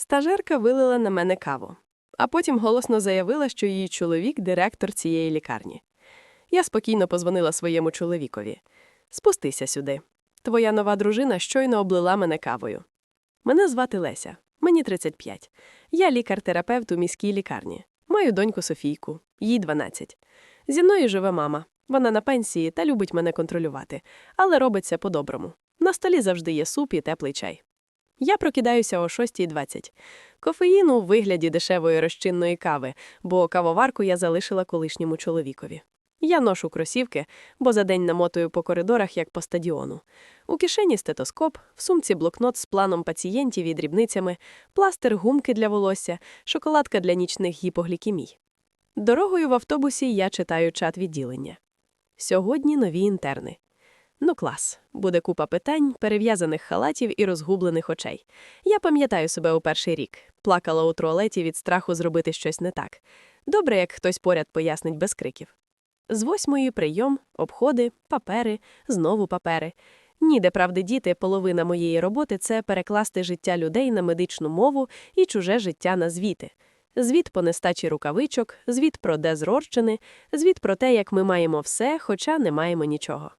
Стажерка вилила на мене каву, а потім голосно заявила, що її чоловік директор цієї лікарні. Я спокійно позвонила своєму чоловікові. Спустися сюди. Твоя нова дружина щойно облила мене кавою. Мене звати Леся, мені 35. Я лікар-терапевт у міській лікарні. Маю доньку Софійку, їй 12. Зі мною живе мама. Вона на пенсії та любить мене контролювати, але робиться по-доброму. На столі завжди є суп і теплий чай. Я прокидаюся о 6.20. Кофеїну у вигляді дешевої розчинної кави, бо кавоварку я залишила колишньому чоловікові. Я ношу кросівки, бо за день намотую по коридорах, як по стадіону. У кишені стетоскоп, в сумці блокнот з планом пацієнтів і дрібницями, пластир гумки для волосся, шоколадка для нічних гіпоглікемій. Дорогою в автобусі я читаю чат відділення. Сьогодні нові інтерни. Ну, клас. Буде купа питань, перев'язаних халатів і розгублених очей. Я пам'ятаю себе у перший рік. Плакала у туалеті від страху зробити щось не так. Добре, як хтось поряд пояснить без криків. З восьмої прийом, обходи, папери, знову папери. Ніде, правди, діти, половина моєї роботи це перекласти життя людей на медичну мову і чуже життя на звіти. Звіт по нестачі рукавичок, звіт про дезрорчини, звіт про те, як ми маємо все, хоча не маємо нічого.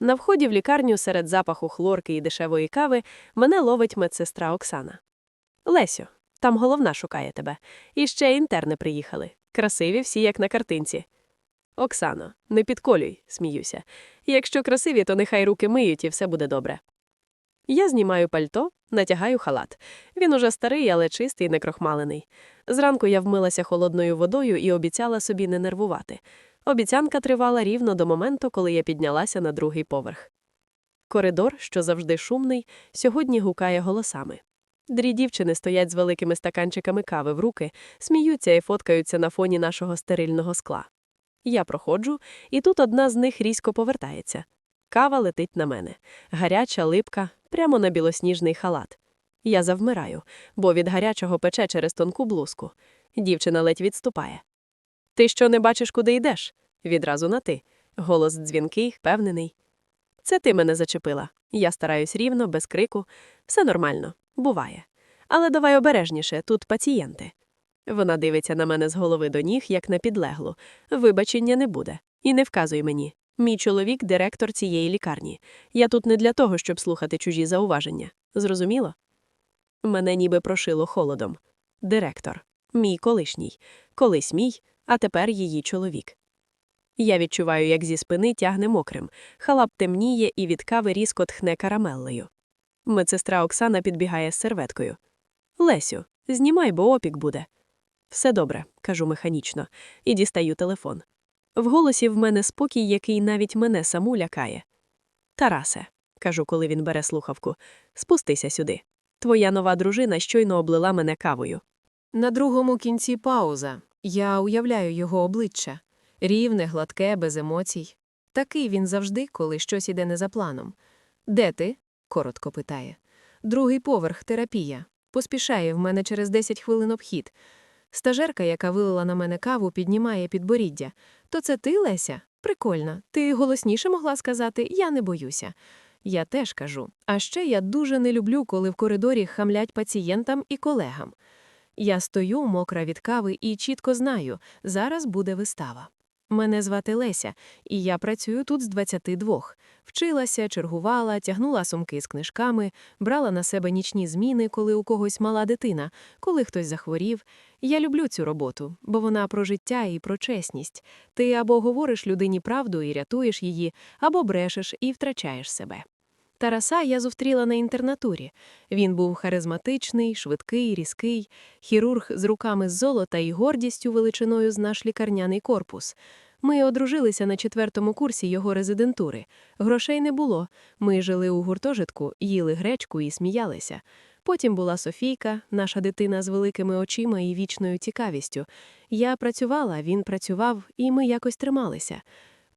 На вході в лікарню серед запаху хлорки і дешевої кави мене ловить медсестра Оксана. Лесю, там головна шукає тебе. І ще інтерни приїхали. Красиві всі, як на картинці. Оксано, не підколюй, сміюся. Якщо красиві, то нехай руки миють і все буде добре. Я знімаю пальто, натягаю халат. Він уже старий, але чистий і некрохмалений. Зранку я вмилася холодною водою і обіцяла собі не нервувати. Обіцянка тривала рівно до моменту, коли я піднялася на другий поверх. Коридор, що завжди шумний, сьогодні гукає голосами. Дрі дівчини стоять з великими стаканчиками кави в руки, сміються і фоткаються на фоні нашого стерильного скла. Я проходжу, і тут одна з них різко повертається. Кава летить на мене, гаряча липка, прямо на білосніжний халат. Я завмираю, бо від гарячого пече через тонку блузку. Дівчина ледь відступає. Ти що не бачиш, куди йдеш? Відразу на ти. Голос дзвінкий, впевнений. Це ти мене зачепила. Я стараюсь рівно, без крику. Все нормально, буває. Але давай обережніше, тут пацієнти. Вона дивиться на мене з голови до ніг, як на підлеглу. Вибачення не буде. І не вказуй мені. Мій чоловік директор цієї лікарні. Я тут не для того, щоб слухати чужі зауваження. Зрозуміло? Мене ніби прошило холодом. Директор. Мій колишній. Колись мій, а тепер її чоловік. Я відчуваю, як зі спини тягне мокрим, халап темніє і від кави різко тхне карамеллею. Медсестра Оксана підбігає з серветкою. Лесю, знімай, бо опік буде. Все добре, кажу механічно, і дістаю телефон. В голосі в мене спокій, який навіть мене саму лякає. Тарасе, кажу, коли він бере слухавку, спустися сюди. Твоя нова дружина щойно облила мене кавою. На другому кінці пауза. Я уявляю його обличчя рівне, гладке, без емоцій. Такий він завжди, коли щось іде не за планом. Де ти? коротко питає. Другий поверх терапія. Поспішає в мене через 10 хвилин обхід. Стажерка, яка вилила на мене каву, піднімає підборіддя. То це ти, Леся? Прикольно. Ти голосніше могла сказати Я не боюся. Я теж кажу. А ще я дуже не люблю, коли в коридорі хамлять пацієнтам і колегам. Я стою, мокра від кави, і чітко знаю, зараз буде вистава. Мене звати Леся, і я працюю тут з 22. Вчилася, чергувала, тягнула сумки з книжками, брала на себе нічні зміни, коли у когось мала дитина, коли хтось захворів. Я люблю цю роботу, бо вона про життя і про чесність. Ти або говориш людині правду і рятуєш її, або брешеш і втрачаєш себе. Тараса я зустріла на інтернатурі. Він був харизматичний, швидкий, різкий, хірург з руками з золота і гордістю величиною з наш лікарняний корпус. Ми одружилися на четвертому курсі його резидентури. Грошей не було. Ми жили у гуртожитку, їли гречку і сміялися. Потім була Софійка, наша дитина з великими очима і вічною цікавістю. Я працювала, він працював, і ми якось трималися.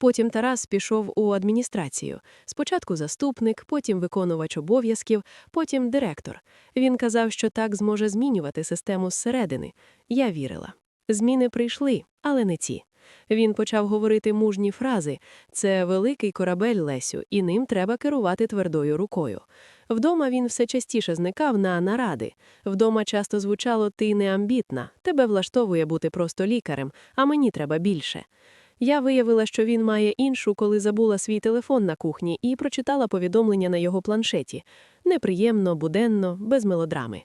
Потім Тарас пішов у адміністрацію. Спочатку заступник, потім виконувач обов'язків, потім директор. Він казав, що так зможе змінювати систему зсередини. Я вірила. Зміни прийшли, але не ці. Він почав говорити мужні фрази це великий корабель Лесю, і ним треба керувати твердою рукою. Вдома він все частіше зникав на наради. Вдома часто звучало «ти не амбітна, тебе влаштовує бути просто лікарем, а мені треба більше». Я виявила, що він має іншу, коли забула свій телефон на кухні і прочитала повідомлення на його планшеті. Неприємно, буденно, без мелодрами.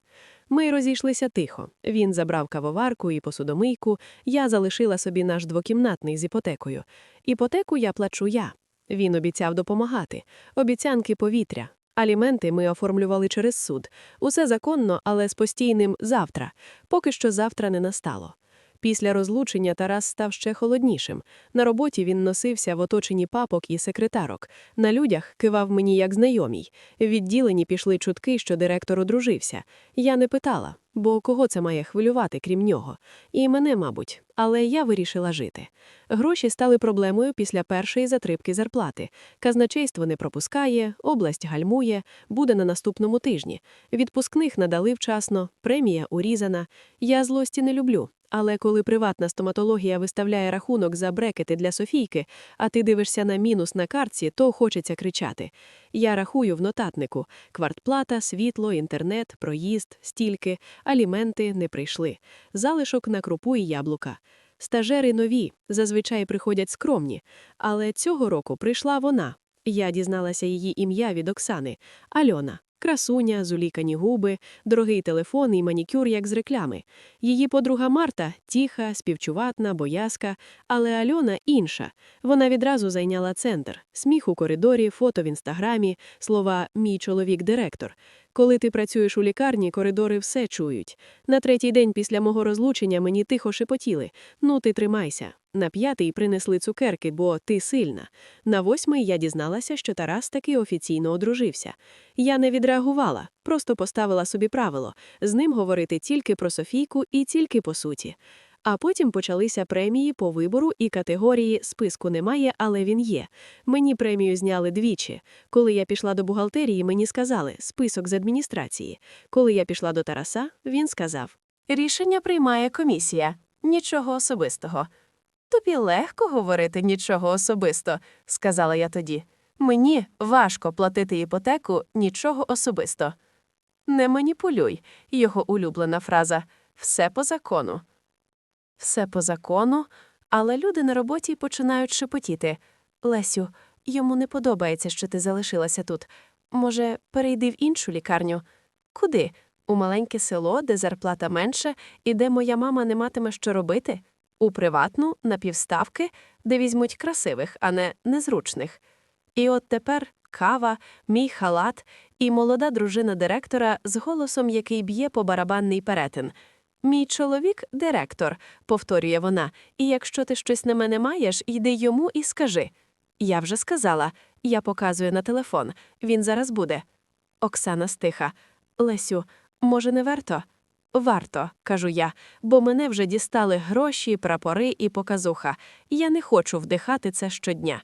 Ми розійшлися тихо. Він забрав кавоварку і посудомийку, я залишила собі наш двокімнатний з іпотекою. Іпотеку я плачу я. Він обіцяв допомагати. Обіцянки повітря. Аліменти ми оформлювали через суд. Усе законно, але з постійним завтра. Поки що завтра не настало. Після розлучення Тарас став ще холоднішим. На роботі він носився в оточенні папок і секретарок. На людях кивав мені як знайомій. В відділенні пішли чутки, що директор одружився. Я не питала, бо кого це має хвилювати, крім нього. І мене, мабуть, але я вирішила жити. Гроші стали проблемою після першої затрибки зарплати. Казначейство не пропускає, область гальмує, буде на наступному тижні. Відпускних надали вчасно, премія урізана. Я злості не люблю. Але коли приватна стоматологія виставляє рахунок за брекети для Софійки, а ти дивишся на мінус на картці, то хочеться кричати. Я рахую в нотатнику: квартплата, світло, інтернет, проїзд, стільки, аліменти не прийшли, залишок на крупу і яблука. Стажери нові, зазвичай приходять скромні, але цього року прийшла вона. Я дізналася її ім'я від Оксани Альона. Красуня, зулікані губи, дорогий телефон і манікюр, як з реклами. Її подруга Марта тіха, співчуватна, боязка, але Альона інша. Вона відразу зайняла центр. Сміх у коридорі, фото в інстаграмі, слова Мій чоловік директор. Коли ти працюєш у лікарні, коридори все чують. На третій день після мого розлучення мені тихо шепотіли Ну, ти тримайся. На п'ятий принесли цукерки, бо ти сильна. На восьмий я дізналася, що Тарас таки офіційно одружився. Я не відреагувала, просто поставила собі правило з ним говорити тільки про Софійку і тільки по суті. А потім почалися премії по вибору і категорії списку немає, але він є. Мені премію зняли двічі. Коли я пішла до бухгалтерії, мені сказали список з адміністрації. Коли я пішла до Тараса, він сказав: Рішення приймає комісія. Нічого особистого. Тобі легко говорити нічого особисто, сказала я тоді. Мені важко платити іпотеку нічого особисто. Не маніпулюй, його улюблена фраза все по закону. Все по закону, але люди на роботі починають шепотіти. Лесю, йому не подобається, що ти залишилася тут. Може, перейди в іншу лікарню? Куди? У маленьке село, де зарплата менше, і де моя мама не матиме що робити? У приватну, на півставки, де візьмуть красивих, а не незручних. І от тепер кава, мій халат і молода дружина директора з голосом, який б'є по барабанний перетин. Мій чоловік директор, повторює вона, і якщо ти щось на мене маєш, йди йому і скажи. Я вже сказала, я показую на телефон, він зараз буде. Оксана стиха. Лесю, може, не варто? Варто, кажу я, бо мене вже дістали гроші, прапори і показуха. Я не хочу вдихати це щодня.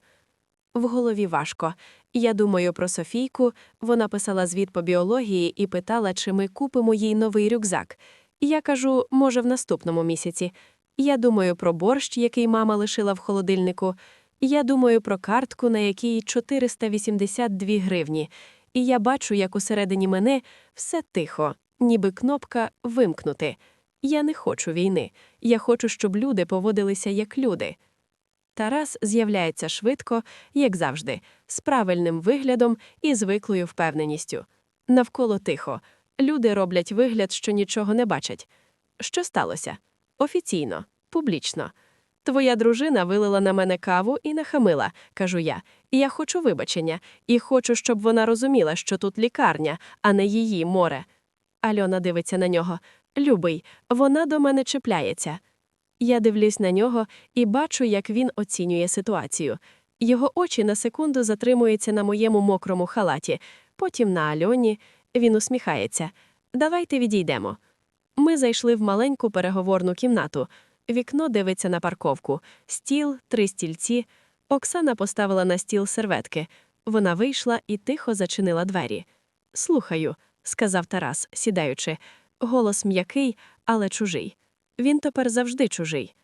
В голові важко. Я думаю про Софійку, вона писала звіт по біології і питала, чи ми купимо їй новий рюкзак. Я кажу, може, в наступному місяці. Я думаю про борщ, який мама лишила в холодильнику. Я думаю про картку, на якій 482 гривні. І я бачу, як усередині мене все тихо, ніби кнопка вимкнути. Я не хочу війни. Я хочу, щоб люди поводилися як люди. Тарас з'являється швидко, як завжди, з правильним виглядом і звиклою впевненістю. Навколо тихо. Люди роблять вигляд, що нічого не бачать. Що сталося? Офіційно, публічно. Твоя дружина вилила на мене каву і нахамила, кажу я. І я хочу вибачення, і хочу, щоб вона розуміла, що тут лікарня, а не її море. Альона дивиться на нього. Любий, вона до мене чіпляється. Я дивлюсь на нього і бачу, як він оцінює ситуацію. Його очі на секунду затримуються на моєму мокрому халаті, потім на Альоні. Він усміхається. Давайте відійдемо. Ми зайшли в маленьку переговорну кімнату. Вікно дивиться на парковку, стіл, три стільці. Оксана поставила на стіл серветки. Вона вийшла і тихо зачинила двері. Слухаю, сказав Тарас, сідаючи. Голос м'який, але чужий. Він тепер завжди чужий.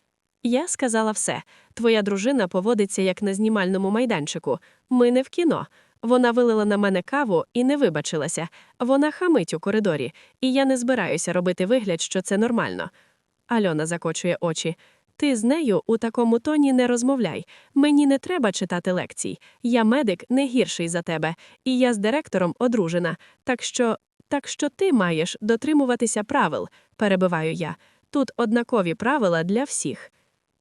Я сказала все. Твоя дружина поводиться як на знімальному майданчику. Ми не в кіно. Вона вилила на мене каву і не вибачилася. Вона хамить у коридорі, і я не збираюся робити вигляд, що це нормально. Альона закочує очі. Ти з нею у такому тоні не розмовляй. Мені не треба читати лекцій. Я медик не гірший за тебе, і я з директором одружена. Так що, так що ти маєш дотримуватися правил, перебиваю я. Тут однакові правила для всіх.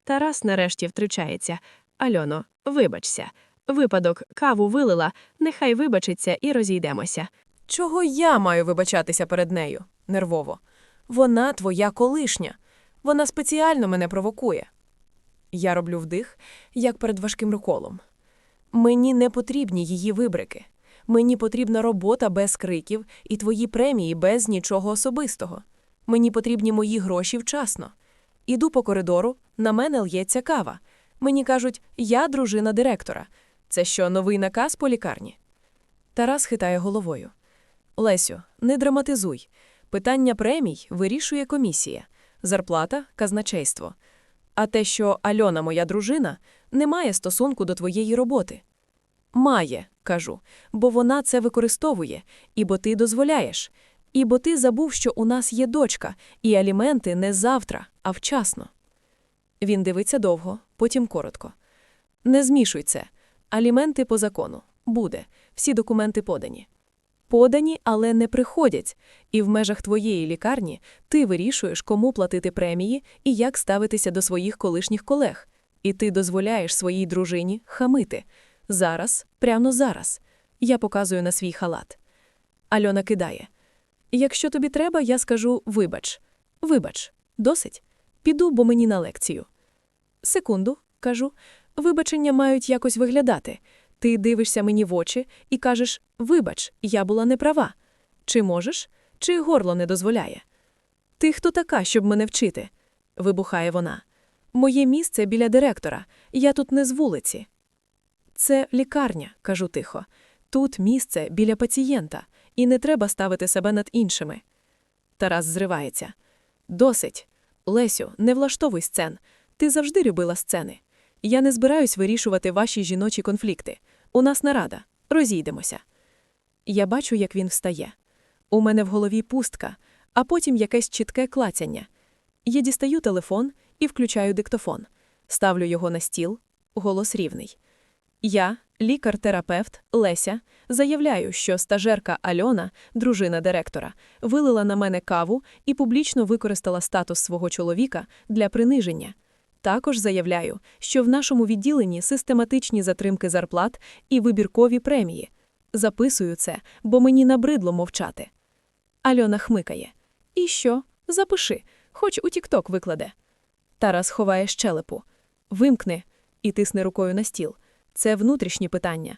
Тарас нарешті втручається. Альоно, вибачся. Випадок каву вилила, нехай вибачиться і розійдемося. Чого я маю вибачатися перед нею? Нервово. Вона твоя колишня. Вона спеціально мене провокує. Я роблю вдих, як перед важким руколом. Мені не потрібні її вибрики. Мені потрібна робота без криків і твої премії без нічого особистого. Мені потрібні мої гроші вчасно. Іду по коридору, на мене л'ється кава. Мені кажуть, я дружина директора. Це що, новий наказ по лікарні? Тарас хитає головою. Лесю, не драматизуй. Питання премій вирішує комісія, зарплата казначейство. А те, що Альона моя дружина, не має стосунку до твоєї роботи. Має, кажу, бо вона це використовує, і бо ти дозволяєш, і бо ти забув, що у нас є дочка, і аліменти не завтра, а вчасно. Він дивиться довго, потім коротко. Не змішуй це. Аліменти по закону. Буде. Всі документи подані. Подані, але не приходять, і в межах твоєї лікарні ти вирішуєш, кому платити премії і як ставитися до своїх колишніх колег. І ти дозволяєш своїй дружині хамити. Зараз, прямо зараз. Я показую на свій халат. Альона кидає. Якщо тобі треба, я скажу вибач. Вибач, досить. Піду, бо мені на лекцію. Секунду, кажу, вибачення мають якось виглядати. Ти дивишся мені в очі і кажеш вибач, я була неправа. Чи можеш, чи горло не дозволяє? Ти хто така, щоб мене вчити? вибухає вона. Моє місце біля директора. Я тут не з вулиці. Це лікарня, кажу тихо. Тут місце біля пацієнта, і не треба ставити себе над іншими. Тарас зривається. Досить. Лесю, не влаштовуй сцен. Ти завжди любила сцени. Я не збираюсь вирішувати ваші жіночі конфлікти. У нас нарада. Розійдемося. Я бачу, як він встає. У мене в голові пустка, а потім якесь чітке клацяння. Я дістаю телефон і включаю диктофон. Ставлю його на стіл, голос рівний. Я, лікар-терапевт Леся, заявляю, що стажерка Альона, дружина директора, вилила на мене каву і публічно використала статус свого чоловіка для приниження. Також заявляю, що в нашому відділенні систематичні затримки зарплат і вибіркові премії. Записую це, бо мені набридло мовчати. Альона хмикає. І що? Запиши, хоч у Тікток викладе. Тарас ховає щелепу. Вимкни і тисне рукою на стіл. Це внутрішні питання.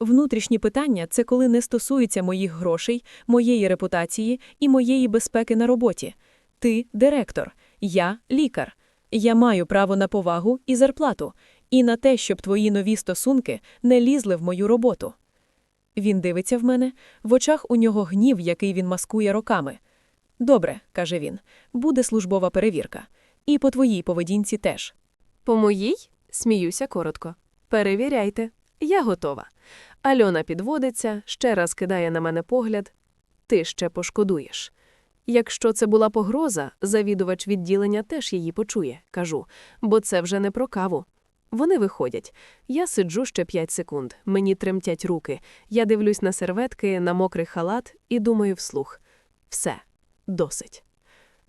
Внутрішні питання це коли не стосуються моїх грошей, моєї репутації і моєї безпеки на роботі. Ти директор, я лікар. Я маю право на повагу і зарплату, і на те, щоб твої нові стосунки не лізли в мою роботу. Він дивиться в мене, в очах у нього гнів, який він маскує роками. Добре, каже він, буде службова перевірка. І по твоїй поведінці теж. По моїй? Сміюся коротко. Перевіряйте, я готова. Альона підводиться, ще раз кидає на мене погляд. Ти ще пошкодуєш. Якщо це була погроза, завідувач відділення теж її почує, кажу, бо це вже не про каву. Вони виходять. Я сиджу ще п'ять секунд, мені тремтять руки. Я дивлюсь на серветки, на мокрий халат і думаю вслух: все, досить.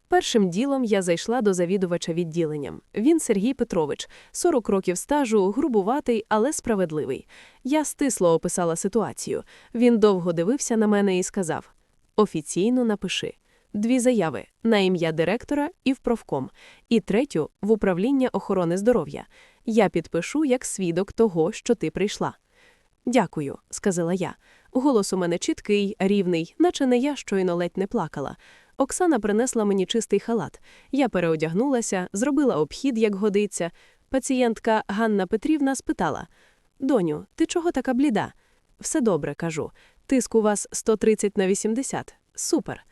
Першим ділом я зайшла до завідувача відділенням. Він Сергій Петрович, 40 років стажу, грубуватий, але справедливий. Я стисло описала ситуацію. Він довго дивився на мене і сказав: офіційно напиши. Дві заяви на ім'я директора і в профком, і третю в управління охорони здоров'я. Я підпишу як свідок того, що ти прийшла. Дякую, сказала я. Голос у мене чіткий, рівний, наче не я щойно ледь не плакала. Оксана принесла мені чистий халат. Я переодягнулася, зробила обхід, як годиться. Пацієнтка Ганна Петрівна спитала: Доню, ти чого така бліда? Все добре, кажу. Тиск у вас 130 на 80. Супер.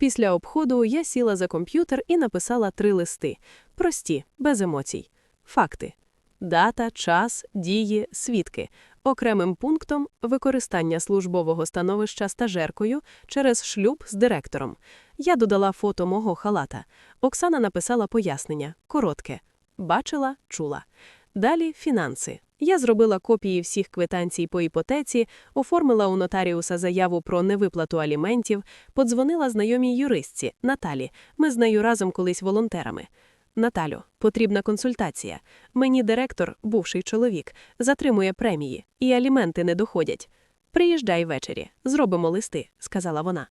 Після обходу я сіла за комп'ютер і написала три листи. Прості, без емоцій. Факти. дата, час, дії, свідки. Окремим пунктом використання службового становища стажеркою через шлюб з директором. Я додала фото мого халата. Оксана написала пояснення коротке. Бачила, чула. Далі фінанси. Я зробила копії всіх квитанцій по іпотеці, оформила у нотаріуса заяву про невиплату аліментів, подзвонила знайомій юристці Наталі. Ми з нею разом колись волонтерами. Наталю, потрібна консультація. Мені директор, бувший чоловік, затримує премії, і аліменти не доходять. Приїжджай ввечері, зробимо листи, сказала вона.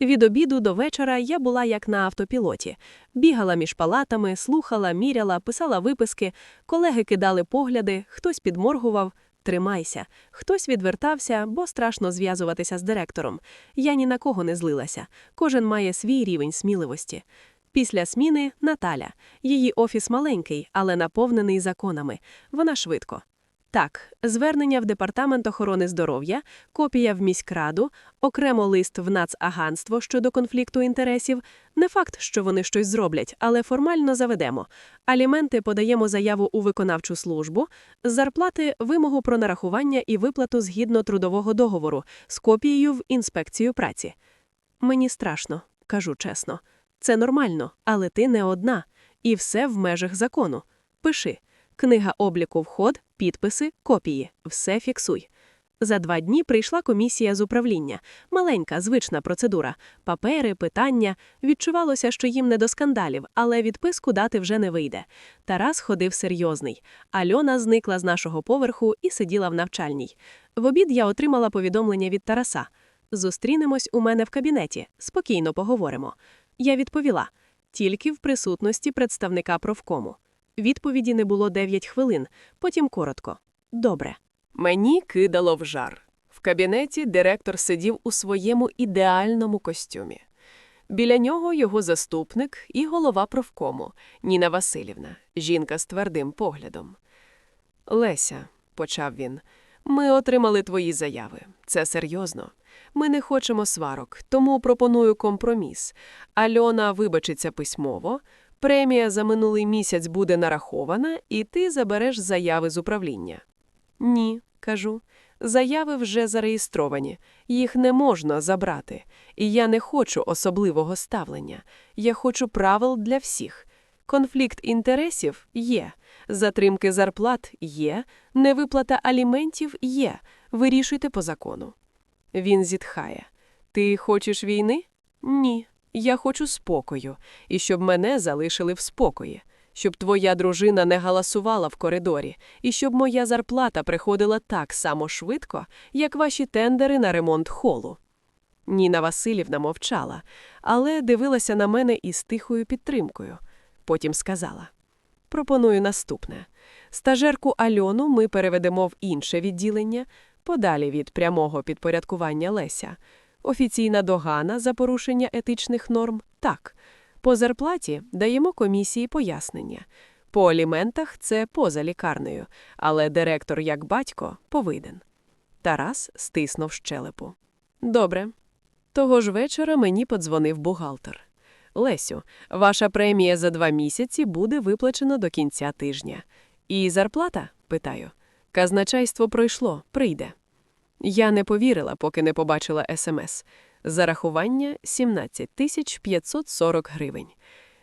Від обіду до вечора я була як на автопілоті. Бігала між палатами, слухала, міряла, писала виписки, колеги кидали погляди, хтось підморгував. Тримайся. Хтось відвертався, бо страшно зв'язуватися з директором. Я ні на кого не злилася. Кожен має свій рівень сміливості. Після сміни Наталя. Її офіс маленький, але наповнений законами. Вона швидко. Так, звернення в Департамент охорони здоров'я, копія в міськраду, окремо лист в Нацагентство щодо конфлікту інтересів. Не факт, що вони щось зроблять, але формально заведемо. Аліменти подаємо заяву у виконавчу службу, з зарплати вимогу про нарахування і виплату згідно трудового договору з копією в інспекцію праці. Мені страшно, кажу чесно. Це нормально, але ти не одна. І все в межах закону. Пиши. Книга обліку вход, підписи, копії. Все фіксуй. За два дні прийшла комісія з управління. Маленька, звична процедура. Папери, питання. Відчувалося, що їм не до скандалів, але відписку дати вже не вийде. Тарас ходив серйозний. Альона зникла з нашого поверху і сиділа в навчальній. В обід я отримала повідомлення від Тараса. Зустрінемось у мене в кабінеті. Спокійно поговоримо. Я відповіла тільки в присутності представника профкому. Відповіді не було 9 хвилин, потім коротко. Добре. Мені кидало в жар. В кабінеті директор сидів у своєму ідеальному костюмі. Біля нього його заступник і голова профкому Ніна Васильівна, жінка з твердим поглядом. Леся, почав він, ми отримали твої заяви. Це серйозно. Ми не хочемо сварок, тому пропоную компроміс. Альона вибачиться письмово, премія за минулий місяць буде нарахована, і ти забереш заяви з управління. Ні, кажу. Заяви вже зареєстровані, їх не можна забрати. І я не хочу особливого ставлення. Я хочу правил для всіх. Конфлікт інтересів є, затримки зарплат є, невиплата аліментів є. Вирішуйте по закону. Він зітхає. Ти хочеш війни? Ні. Я хочу спокою, і щоб мене залишили в спокої, щоб твоя дружина не галасувала в коридорі, і щоб моя зарплата приходила так само швидко, як ваші тендери на ремонт холу. Ніна Васильівна мовчала, але дивилася на мене із тихою підтримкою. Потім сказала: Пропоную наступне. Стажерку Альону ми переведемо в інше відділення, подалі від прямого підпорядкування Леся. Офіційна догана за порушення етичних норм так. По зарплаті даємо комісії пояснення. По аліментах це поза лікарнею, але директор, як батько, повинен. Тарас стиснув щелепу. Добре. Того ж вечора мені подзвонив бухгалтер. Лесю, ваша премія за два місяці буде виплачена до кінця тижня. І зарплата? питаю. Казначейство пройшло, прийде. Я не повірила, поки не побачила смс. Зарахування 17 тисяч 540 гривень.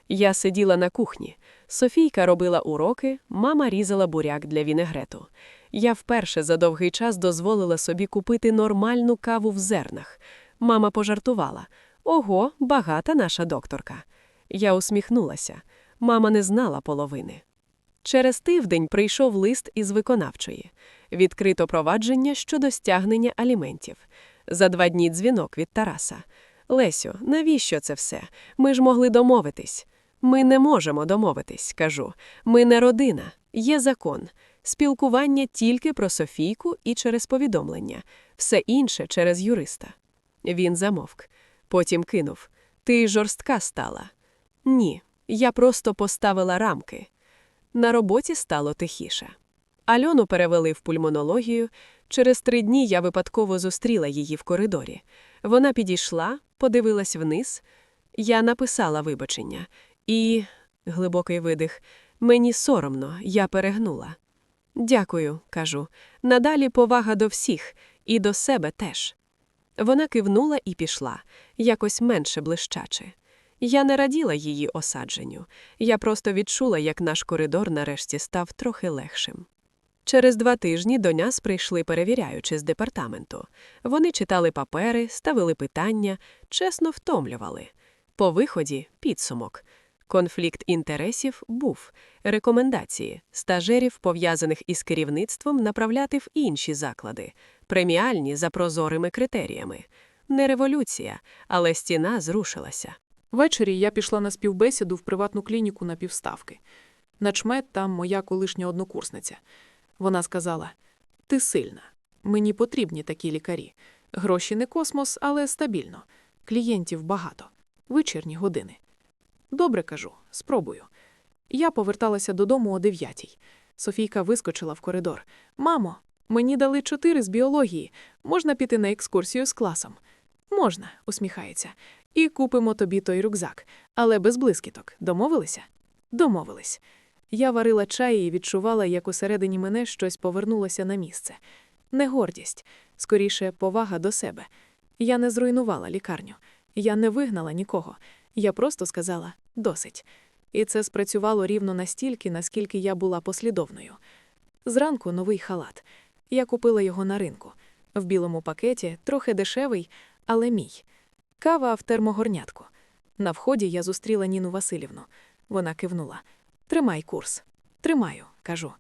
Я сиділа на кухні. Софійка робила уроки, мама різала буряк для вінегрету. Я вперше за довгий час дозволила собі купити нормальну каву в зернах. Мама пожартувала. Ого, багата наша докторка. Я усміхнулася. Мама не знала половини. Через тиждень прийшов лист із виконавчої. Відкрито провадження щодо стягнення аліментів. За два дні дзвінок від Тараса. Лесю, навіщо це все? Ми ж могли домовитись. Ми не можемо домовитись, кажу. Ми не родина, є закон. Спілкування тільки про Софійку і через повідомлення, все інше через юриста. Він замовк. Потім кинув: Ти жорстка стала. Ні, я просто поставила рамки. На роботі стало тихіше. Альону перевели в пульмонологію. Через три дні я випадково зустріла її в коридорі. Вона підійшла, подивилась вниз. Я написала вибачення. І, глибокий видих, мені соромно, я перегнула. Дякую, кажу. Надалі повага до всіх, і до себе теж. Вона кивнула і пішла, якось менше блищаче. Я не раділа її осадженню. Я просто відчула, як наш коридор нарешті став трохи легшим. Через два тижні до нас прийшли перевіряючи з департаменту. Вони читали папери, ставили питання, чесно втомлювали. По виході підсумок. Конфлікт інтересів був. Рекомендації стажерів, пов'язаних із керівництвом, направляти в інші заклади, преміальні за прозорими критеріями. Не революція, але стіна зрушилася. Ввечері я пішла на співбесіду в приватну клініку на півставки. Начмет там моя колишня однокурсниця. Вона сказала: Ти сильна. Мені потрібні такі лікарі. Гроші не космос, але стабільно. Клієнтів багато. Вечірні години. Добре кажу, спробую. Я поверталася додому о дев'ятій. Софійка вискочила в коридор. Мамо, мені дали чотири з біології. Можна піти на екскурсію з класом? Можна, усміхається. І купимо тобі той рюкзак, але без блискіток. Домовилися? Домовились. Я варила чай і відчувала, як усередині мене щось повернулося на місце. Не гордість, скоріше, повага до себе. Я не зруйнувала лікарню, я не вигнала нікого. Я просто сказала досить. І це спрацювало рівно настільки, наскільки я була послідовною. Зранку новий халат. Я купила його на ринку. В білому пакеті, трохи дешевий, але мій. Кава в термогорнятку. На вході я зустріла Ніну Васильівну. Вона кивнула. Тримай курс. Тримаю, кажу.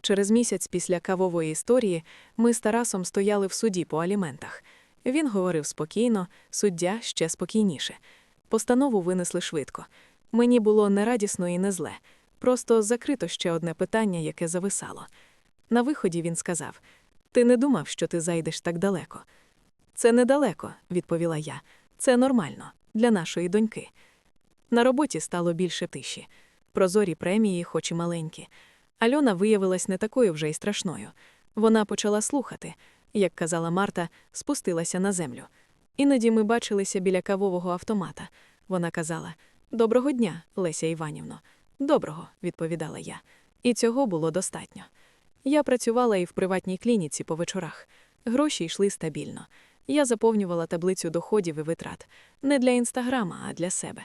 Через місяць після кавової історії ми з Тарасом стояли в суді по аліментах. Він говорив спокійно, суддя ще спокійніше. Постанову винесли швидко. Мені було не радісно і не зле. Просто закрито ще одне питання, яке зависало. На виході він сказав: Ти не думав, що ти зайдеш так далеко. Це недалеко, відповіла я. Це нормально для нашої доньки. На роботі стало більше тиші. Прозорі премії, хоч і маленькі. Альона виявилась не такою вже й страшною. Вона почала слухати, як казала Марта, спустилася на землю. Іноді ми бачилися біля кавового автомата. Вона казала: Доброго дня, Леся Іванівно. Доброго, відповідала я. І цього було достатньо. Я працювала і в приватній клініці по вечорах. Гроші йшли стабільно. Я заповнювала таблицю доходів і витрат не для інстаграма, а для себе.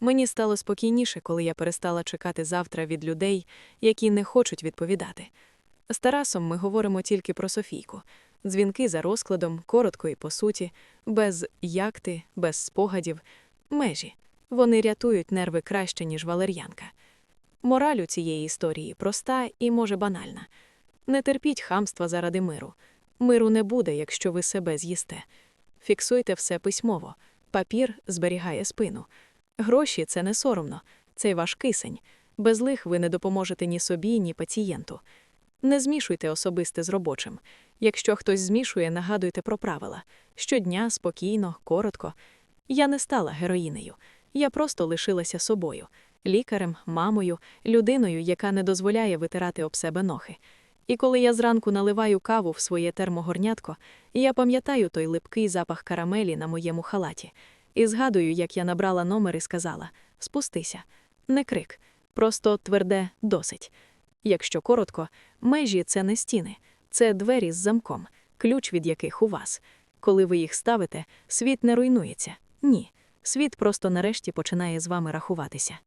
Мені стало спокійніше, коли я перестала чекати завтра від людей, які не хочуть відповідати. З Тарасом ми говоримо тільки про Софійку. Дзвінки за розкладом, коротко і по суті, без як ти, без спогадів, межі. Вони рятують нерви краще, ніж валер'янка. Мораль у цієї історії проста і, може, банальна. Не терпіть хамства заради миру. Миру не буде, якщо ви себе з'їсте. Фіксуйте все письмово. Папір зберігає спину. Гроші це не соромно, це ваш кисень. Без лих ви не допоможете ні собі, ні пацієнту. Не змішуйте особисте з робочим. Якщо хтось змішує, нагадуйте про правила. Щодня, спокійно, коротко. Я не стала героїнею. Я просто лишилася собою, лікарем, мамою, людиною, яка не дозволяє витирати об себе ноги. І коли я зранку наливаю каву в своє термогорнятко, я пам'ятаю той липкий запах карамелі на моєму халаті. І згадую, як я набрала номер і сказала: спустися, не крик, просто тверде досить. Якщо коротко, межі це не стіни, це двері з замком, ключ від яких у вас. Коли ви їх ставите, світ не руйнується. Ні. Світ просто нарешті починає з вами рахуватися.